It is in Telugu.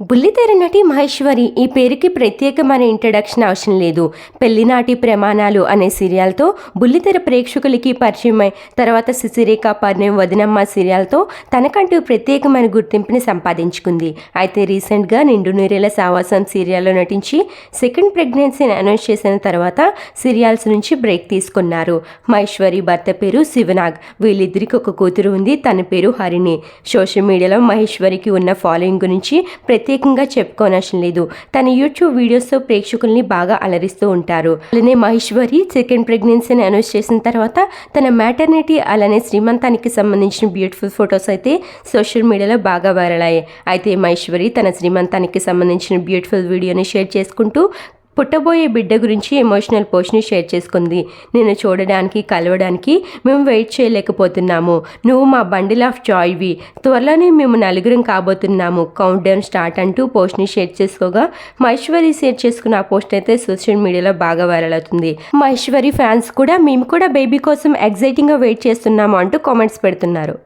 బుల్లితెర నటి మహేశ్వరి ఈ పేరుకి ప్రత్యేకమైన ఇంట్రడక్షన్ అవసరం లేదు. పెళ్ళినాటి ప్రమాణాలు అనే సీరియల్తో బుల్లితెర ప్రేక్షకులకి పరిచయమై తర్వాత శిశిరేఖ పర్ణం వదినమ్మ సీరియల్తో తనకంటూ ప్రత్యేకమైన గుర్తింపుని సంపాదించుకుంది. అయితే రీసెంట్గా నిండు నీరేల సావాసం సీరియల్లో నటించి సెకండ్ ప్రెగ్నెన్సీని అనౌన్స్ చేసిన తర్వాత సీరియల్స్ నుంచి బ్రేక్ తీసుకున్నారు. మహేశ్వరి భర్త పేరు శివనాగ్. వీళ్ళిద్దరికి ఒక కూతురు ఉంది తన పేరు హరిణి. సోషల్ మీడియాలో మహేశ్వరికి ఉన్న ఫాలోయింగ్ గురించి ప్రత్యేకంగా చెప్పుకోనవసరం లేదు. తన యూట్యూబ్ వీడియోస్తో ప్రేక్షకుల్ని బాగా అలరిస్తూ ఉంటారు. అలానే మహేశ్వరి సెకండ్ ప్రెగ్నెన్సీని అనౌన్స్ చేసిన తర్వాత తన మ్యాటర్నిటీ అలానే శ్రీమంతానికి సంబంధించిన బ్యూటిఫుల్ ఫొటోస్ అయితే సోషల్ మీడియాలో బాగా వైరల్ అయ్యాయి. అయితే మహేశ్వరి తన శ్రీమంతానికి సంబంధించిన బ్యూటిఫుల్ వీడియోని షేర్ చేసుకుంటూ పుట్టబోయే బిడ్డ గురించి ఎమోషనల్ పోస్ట్ని షేర్ చేసుకుంది. నిన్ను చూడడానికి కలవడానికి మేము వెయిట్ చేయలేకపోతున్నాము. నువ్వు మా బండిల్ ఆఫ్ జాయ్వి త్వరలోనే మేము నలుగురం కాబోతున్నాము. కౌంట్ డౌన్ స్టార్ట్ అంటూ పోస్ట్ని షేర్ చేసుకోగా మహేశ్వరి షేర్ చేసుకున్న ఆ పోస్ట్ అయితే సోషల్ మీడియాలో బాగా వైరల్ అవుతుంది. మహేశ్వరి ఫ్యాన్స్ కూడా మేము కూడా బేబీ కోసం ఎగ్జైటింగ్గా వెయిట్ చేస్తున్నాము అంటూ కామెంట్స్ పెడుతున్నారు.